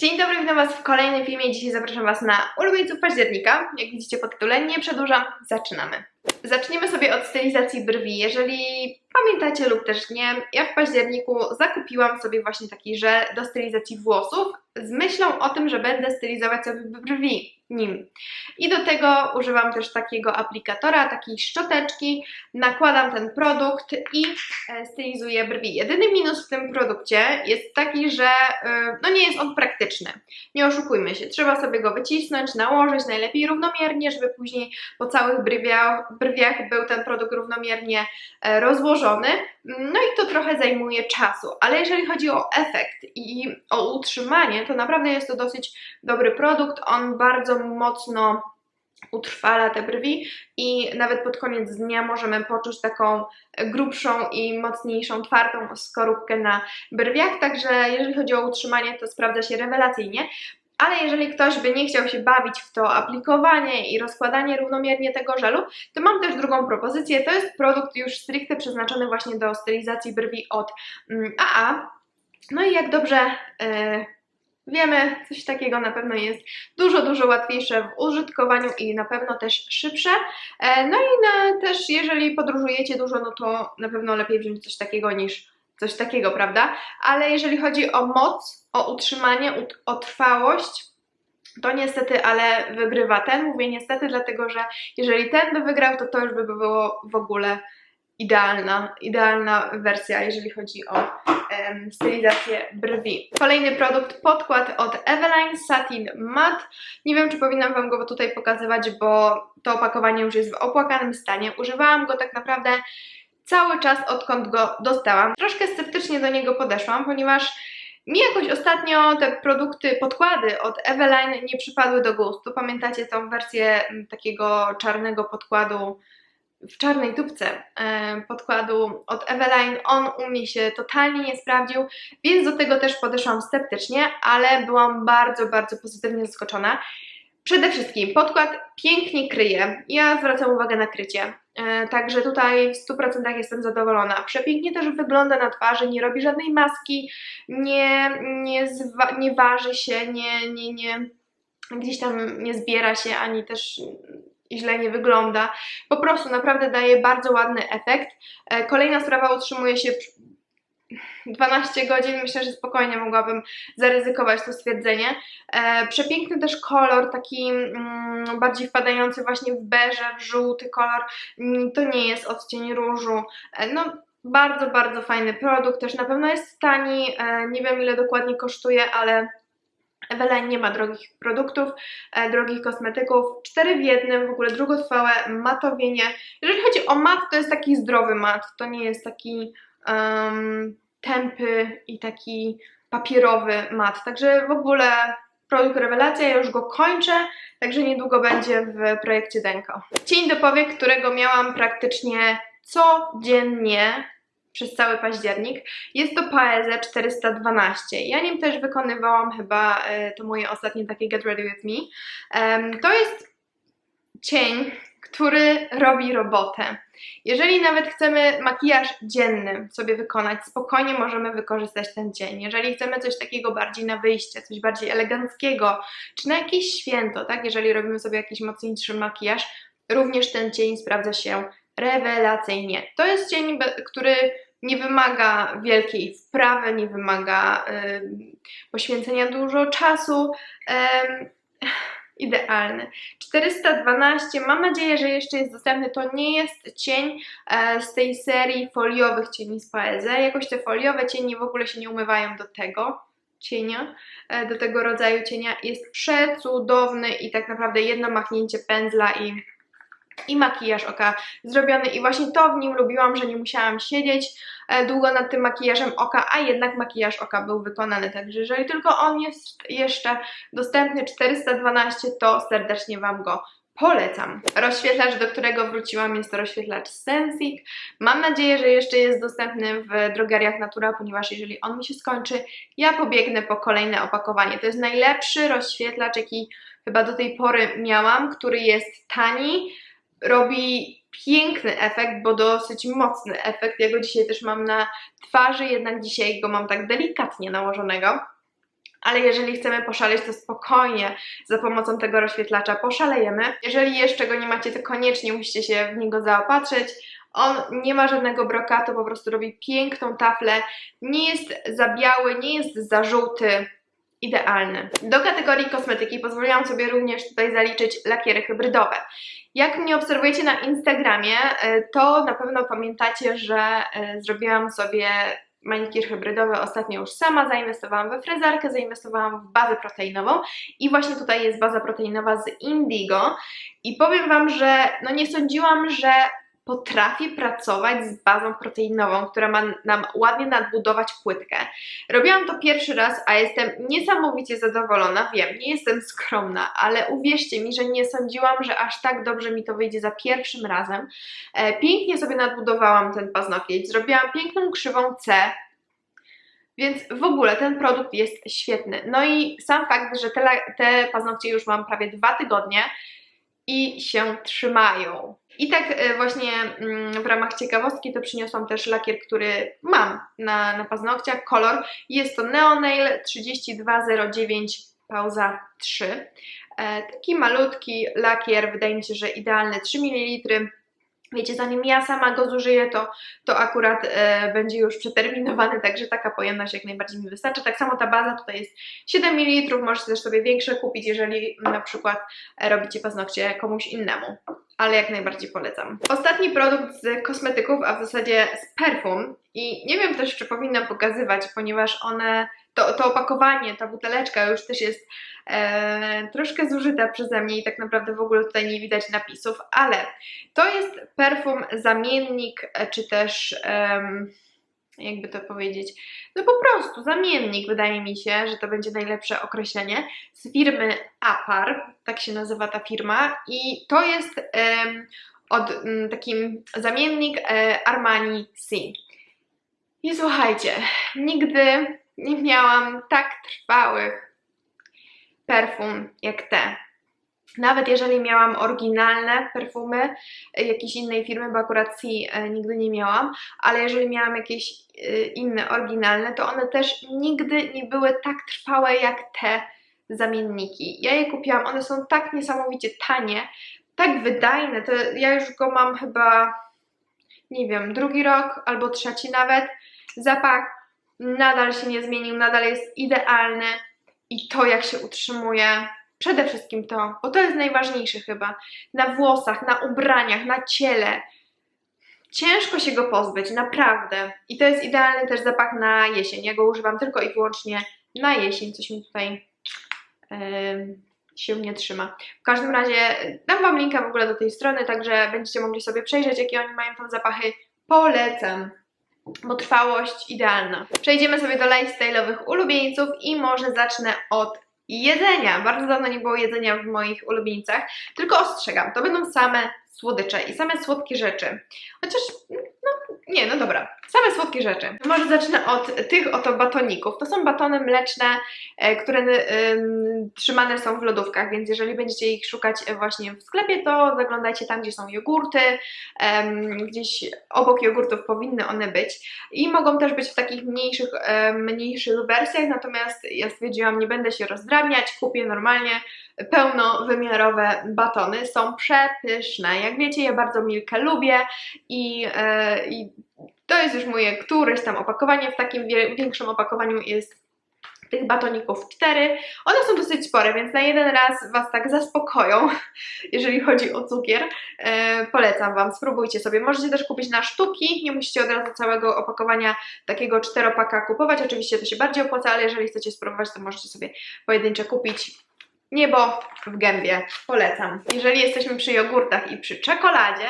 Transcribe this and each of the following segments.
Dzień dobry, witam Was w kolejnym filmie. Dzisiaj zapraszam Was na ulubieńców października. Jak widzicie po tytule, nie przedłużam, zaczynamy. Zaczniemy sobie od stylizacji brwi. Jeżeli pamiętacie lub też nie, ja w październiku zakupiłam sobie właśnie taki żel do stylizacji włosów z myślą o tym, że będę stylizować sobie brwi nim. I do tego używam też takiego aplikatora, takiej szczoteczki, nakładam ten produkt i e, stylizuję brwi. Jedyny minus w tym produkcie jest taki, że e, no nie jest on praktyczny. Nie oszukujmy się, trzeba sobie go wycisnąć, nałożyć najlepiej równomiernie, żeby później po całych brwiach, brwiach był ten produkt równomiernie e, No i to trochę zajmuje czasu, ale jeżeli chodzi o efekt i o utrzymanie, to naprawdę jest to dosyć dobry produkt. On bardzo mocno utrwala te brwi i nawet pod koniec dnia możemy poczuć taką grubszą i mocniejszą, twardą skorupkę na brwiach, także jeżeli chodzi o utrzymanie, to sprawdza się rewelacyjnie. Ale jeżeli ktoś by nie chciał się bawić w to aplikowanie i rozkładanie równomiernie tego żelu, to mam też drugą propozycję. To jest produkt już stricte przeznaczony właśnie do stylizacji brwi od AA. Mm, no i jak dobrze yy, wiemy, coś takiego na pewno jest dużo, dużo łatwiejsze w użytkowaniu i na pewno też szybsze. Yy, no i na, też jeżeli podróżujecie dużo, no to na pewno lepiej wziąć coś takiego niż coś takiego, prawda? Ale jeżeli chodzi o moc, o utrzymanie, o trwałość, to niestety, ale wygrywa ten. Mówię niestety, dlatego że jeżeli ten by wygrał, to to już by było w ogóle idealna, idealna wersja, jeżeli chodzi o stylizację brwi. Kolejny produkt, podkład od Eveline Satin Matte. Nie wiem, czy powinnam Wam go tutaj pokazywać, bo to opakowanie już jest w opłakanym stanie. Używałam go tak naprawdę cały czas, odkąd go dostałam. Troszkę sceptycznie do niego podeszłam, ponieważ mi jakoś ostatnio te produkty, podkłady od Eveline nie przypadły do gustu. Pamiętacie tą wersję takiego czarnego podkładu w czarnej tubce e, podkładu od Eveline. On u mnie się totalnie nie sprawdził, więc do tego też podeszłam sceptycznie, ale byłam bardzo, bardzo pozytywnie zaskoczona. Przede wszystkim podkład pięknie kryje. Ja zwracam uwagę na krycie. E, także tutaj w 100% jestem zadowolona. Przepięknie też wygląda na twarzy, nie robi żadnej maski, nie, nie, nie waży się, nie, nie, nie, gdzieś tam nie zbiera się, ani też źle nie wygląda. Po prostu naprawdę daje bardzo ładny efekt. E, kolejna sprawa utrzymuje się 12 godzin, myślę, że spokojnie mogłabym zaryzykować to stwierdzenie. E, przepiękny też kolor, taki mm, bardziej wpadający właśnie w beże, w żółty kolor. Mm, to nie jest odcień różu. E, no, bardzo, bardzo fajny produkt, też na pewno jest tani, e, nie wiem ile dokładnie kosztuje, ale Eveline nie ma drogich produktów, drogich kosmetyków. Cztery w jednym, w ogóle długotrwałe matowienie. Jeżeli chodzi o mat, to jest taki zdrowy mat, to nie jest taki um, tępy i taki papierowy mat. Także w ogóle produkt rewelacja, ja już go kończę, także niedługo będzie w projekcie Denko. Cień do powiek, którego miałam praktycznie codziennie przez cały październik. Jest to Paeze 412. Ja nim też wykonywałam chyba e, to moje ostatnie takie Get Ready With Me. To jest cień, który robi robotę. Jeżeli nawet chcemy makijaż dzienny sobie wykonać, spokojnie możemy wykorzystać ten dzień. Jeżeli chcemy coś takiego bardziej na wyjście, coś bardziej eleganckiego, czy na jakieś święto, tak? Jeżeli robimy sobie jakiś mocniejszy makijaż, również ten cień sprawdza się rewelacyjnie. To jest cień, który nie wymaga wielkiej wprawy, nie wymaga y, poświęcenia dużo czasu. Y, idealny. 412, mam nadzieję, że jeszcze jest dostępny. To nie jest cień e, z tej serii foliowych cieni z Paeze. Jakoś te foliowe cienie w ogóle się nie umywają do tego cienia, e, do tego rodzaju cienia. Jest przecudowny i tak naprawdę jedno machnięcie pędzla i i makijaż oka zrobiony i właśnie to w nim lubiłam, że nie musiałam siedzieć e, długo nad tym makijażem oka, a jednak makijaż oka był wykonany, także jeżeli tylko on jest jeszcze dostępny 412, to serdecznie Wam go polecam. Rozświetlacz, do którego wróciłam jest to rozświetlacz Sensic. Mam nadzieję, że jeszcze jest dostępny w drogeriach Natura, ponieważ jeżeli on mi się skończy, ja pobiegnę po kolejne opakowanie. To jest najlepszy rozświetlacz, jaki chyba do tej pory miałam, który jest tani, robi piękny efekt, bo dosyć mocny efekt. Ja go dzisiaj też mam na twarzy, jednak dzisiaj go mam tak delikatnie nałożonego. ale jeżeli chcemy poszaleć, to spokojnie za pomocą tego rozświetlacza poszalejemy. Jeżeli jeszcze go nie macie, to koniecznie musicie się w niego zaopatrzyć. On nie ma żadnego brokatu, po prostu robi piękną taflę, nie jest za biały, nie jest za żółty, idealny. Do kategorii kosmetyki pozwoliłam sobie również tutaj zaliczyć lakiery hybrydowe. Jak mnie obserwujecie na Instagramie, e, to na pewno pamiętacie, że e, zrobiłam sobie manikir hybrydowy ostatnio już sama, zainwestowałam we frezarkę, zainwestowałam w bazę proteinową i właśnie tutaj jest baza proteinowa z Indigo. I powiem Wam, że no nie sądziłam, że potrafię pracować z bazą proteinową, która ma nam ładnie nadbudować płytkę. Robiłam to pierwszy raz, a jestem niesamowicie zadowolona. Wiem, nie jestem skromna, ale uwierzcie mi, że nie sądziłam, że aż tak dobrze mi to wyjdzie za pierwszym razem. E, pięknie sobie nadbudowałam ten paznokieć, zrobiłam piękną krzywą C, więc w ogóle ten produkt jest świetny. No i sam fakt, że te, te paznokcie już mam prawie dwa tygodnie i się trzymają. I tak e, właśnie mm, w ramach ciekawostki to przyniosłam też lakier, który mam na, na paznokciach, kolor. Jest to Neonail 3209 pauza 3. E, taki malutki lakier, wydaje mi się, że idealny 3 ml. Wiecie, zanim ja sama go zużyję, to, to akurat e, będzie już przeterminowany, także taka pojemność jak najbardziej mi wystarczy. Tak samo ta baza tutaj jest 7 ml, możecie też sobie większe kupić, jeżeli na przykład robicie paznokcie komuś innemu ale jak najbardziej polecam. Ostatni produkt z kosmetyków, a w zasadzie z perfum i nie wiem też, czy powinnam pokazywać, ponieważ one, to, to opakowanie, ta buteleczka już też jest e, troszkę zużyta przeze mnie i tak naprawdę w ogóle tutaj nie widać napisów, ale to jest perfum zamiennik, e, czy też... E, jakby to powiedzieć, no po prostu zamiennik, wydaje mi się, że to będzie najlepsze określenie, z firmy Apar, tak się nazywa ta firma i to jest um, od takim zamiennik e, Armani C. I słuchajcie, nigdy nie miałam tak trwałych perfum jak te. Nawet jeżeli miałam oryginalne perfumy jakiejś innej firmy, bo akurat C e, nigdy nie miałam, ale jeżeli miałam jakieś e, inne oryginalne, to one też nigdy nie były tak trwałe jak te zamienniki. Ja je kupiłam, one są tak niesamowicie tanie, tak wydajne, to ja już go mam chyba, nie wiem, drugi rok albo trzeci nawet. Zapach nadal się nie zmienił, nadal jest idealny i to jak się utrzymuje, Przede wszystkim to, bo to jest najważniejsze chyba. Na włosach, na ubraniach, na ciele. Ciężko się go pozbyć, naprawdę. I to jest idealny też zapach na jesień. Ja go używam tylko i wyłącznie na jesień. Coś mi tutaj yy, się nie trzyma. W każdym razie dam Wam linka w ogóle do tej strony, także będziecie mogli sobie przejrzeć, jakie oni mają tam zapachy. Polecam bo trwałość idealna. Przejdziemy sobie do lifestyle'owych ulubieńców i może zacznę od jedzenia. Bardzo dawno nie było jedzenia w moich ulubieńcach, tylko ostrzegam, to będą same słodycze i same słodkie rzeczy. Chociaż, no nie, no dobra, same słodkie rzeczy. Może zacznę od tych oto batoników. To są batony mleczne, e, które trzymane są w lodówkach, więc jeżeli będziecie ich szukać właśnie w sklepie, to zaglądajcie tam, gdzie są jogurty. gdzieś obok jogurtów powinny one być. I mogą też być w takich mniejszych, mniejszych wersjach, natomiast ja stwierdziłam, nie będę się rozdrabniać, kupię normalnie pełnowymiarowe batony. Są przepyszne. Jak wiecie, ja bardzo Milkę lubię i, e, i to jest już moje któreś tam opakowanie. W takim większym opakowaniu jest tych batoników cztery. One są dosyć spore, więc na jeden raz Was tak zaspokoją, jeżeli chodzi o cukier. E, polecam Wam, spróbujcie sobie. Możecie też kupić na sztuki, nie musicie od razu całego opakowania takiego czteropaka kupować. Oczywiście to się bardziej opłaca, ale jeżeli chcecie spróbować, to możecie sobie pojedyncze kupić. Niebo w gębie, polecam. Jeżeli jesteśmy przy jogurtach i przy czekoladzie,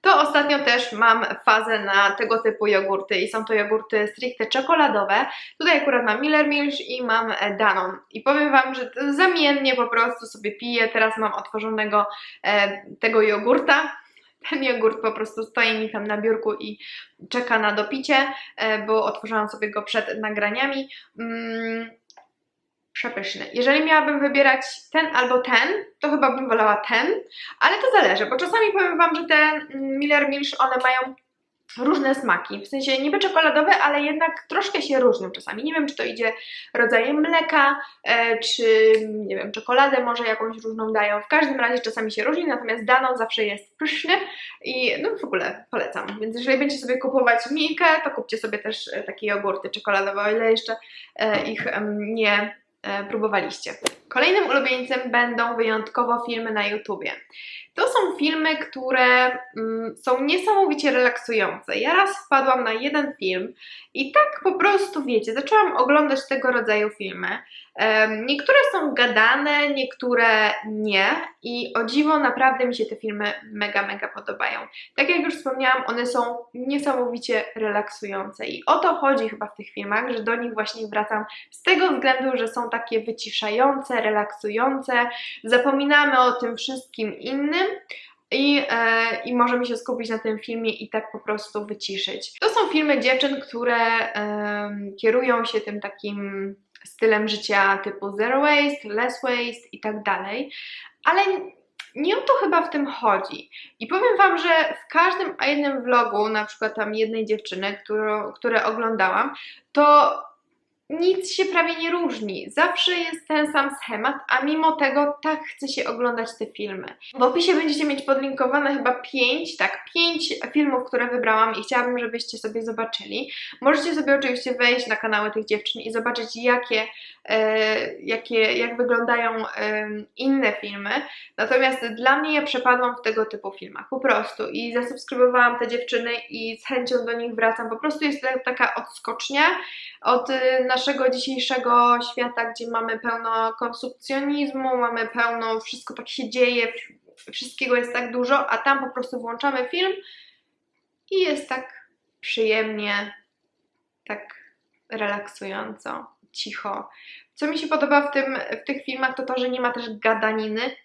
to ostatnio też mam fazę na tego typu jogurty i są to jogurty stricte czekoladowe. Tutaj akurat mam Miller Milch i mam Danon i powiem Wam, że zamiennie po prostu sobie piję. Teraz mam otworzonego e, tego jogurta. Ten jogurt po prostu stoi mi tam na biurku i czeka na dopicie, e, bo otworzyłam sobie go przed nagraniami. Mm, przepyszny. Jeżeli miałabym wybierać ten albo ten, to chyba bym wolała ten, ale to zależy, bo czasami powiem Wam, że te Miller Milch, one mają różne smaki, w sensie niby czekoladowe, ale jednak troszkę się różnią czasami. Nie wiem, czy to idzie rodzajem mleka, e, czy nie wiem, czekoladę może jakąś różną dają. W każdym razie czasami się różni, natomiast Danon zawsze jest pyszny i no w ogóle polecam. Więc jeżeli będziecie sobie kupować Milkę, to kupcie sobie też e, takie jogurty czekoladowe, o ile jeszcze e, ich nie próbowaliście. Kolejnym ulubieńcem będą wyjątkowo filmy na YouTubie. To są filmy, które mm, są niesamowicie relaksujące. Ja raz wpadłam na jeden film i tak po prostu, wiecie, zaczęłam oglądać tego rodzaju filmy. Em, niektóre są gadane, niektóre nie i o dziwo naprawdę mi się te filmy mega, mega podobają. Tak jak już wspomniałam, one są niesamowicie relaksujące i o to chodzi chyba w tych filmach, że do nich właśnie wracam z tego względu, że są takie wyciszające, relaksujące, zapominamy o tym wszystkim innym i, e, i możemy się skupić na tym filmie i tak po prostu wyciszyć. To są filmy dziewczyn, które em, kierują się tym takim stylem życia typu zero waste, less waste i tak dalej, ale nie o to chyba w tym chodzi. I powiem Wam, że w każdym a jednym vlogu, na przykład tam jednej dziewczyny, którą, które oglądałam, to nic się prawie nie różni. Zawsze jest ten sam schemat, a mimo tego tak chce się oglądać te filmy. W opisie będziecie mieć podlinkowane chyba pięć, tak, pięć filmów, które wybrałam i chciałabym, żebyście sobie zobaczyli. Możecie sobie oczywiście wejść na kanały tych dziewczyn i zobaczyć, jakie, e, jakie jak wyglądają e, inne filmy. Natomiast dla mnie ja przepadłam w tego typu filmach, po prostu. I zasubskrybowałam te dziewczyny i z chęcią do nich wracam. Po prostu jest to taka odskocznia od y, naszego dzisiejszego świata, gdzie mamy pełno konsumpcjonizmu, mamy pełno, wszystko tak się dzieje, wszystkiego jest tak dużo, a tam po prostu włączamy film i jest tak przyjemnie, tak relaksująco, cicho. Co mi się podoba w, tym, w tych filmach, to to, że nie ma też gadaniny.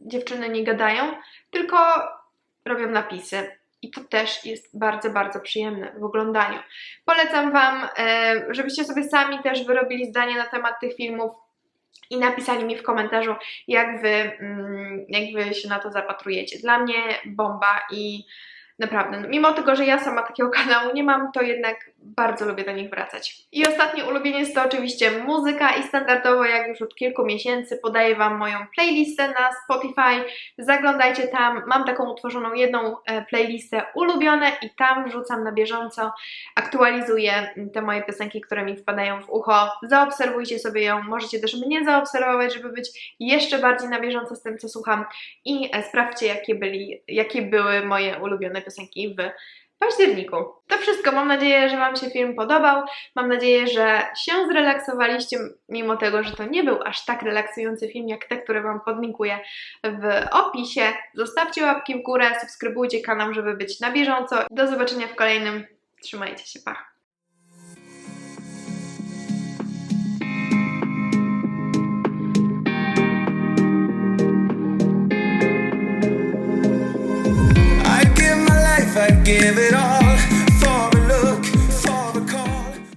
Dziewczyny nie gadają, tylko robią napisy. I to też jest bardzo, bardzo przyjemne w oglądaniu. Polecam Wam, e, żebyście sobie sami też wyrobili zdanie na temat tych filmów i napisali mi w komentarzu, jak Wy, mm, jak wy się na to zapatrujecie. Dla mnie bomba i Naprawdę, no, mimo tego, że ja sama takiego kanału nie mam, to jednak bardzo lubię do nich wracać. I ostatni ulubieniec to oczywiście muzyka i standardowo jak już od kilku miesięcy podaję Wam moją playlistę na Spotify. Zaglądajcie tam, mam taką utworzoną jedną e, playlistę ulubione i tam wrzucam na bieżąco, aktualizuję te moje piosenki, które mi wpadają w ucho. Zaobserwujcie sobie ją, możecie też mnie zaobserwować, żeby być jeszcze bardziej na bieżąco z tym, co słucham i e, sprawdźcie, jakie, byli, jakie były moje ulubione piosenki w październiku. To wszystko. Mam nadzieję, że Wam się film podobał. Mam nadzieję, że się zrelaksowaliście, mimo tego, że to nie był aż tak relaksujący film, jak te, które Wam podlinkuję w opisie. Zostawcie łapki w górę, subskrybujcie kanał, żeby być na bieżąco. Do zobaczenia w kolejnym. Trzymajcie się, pa! Give it all.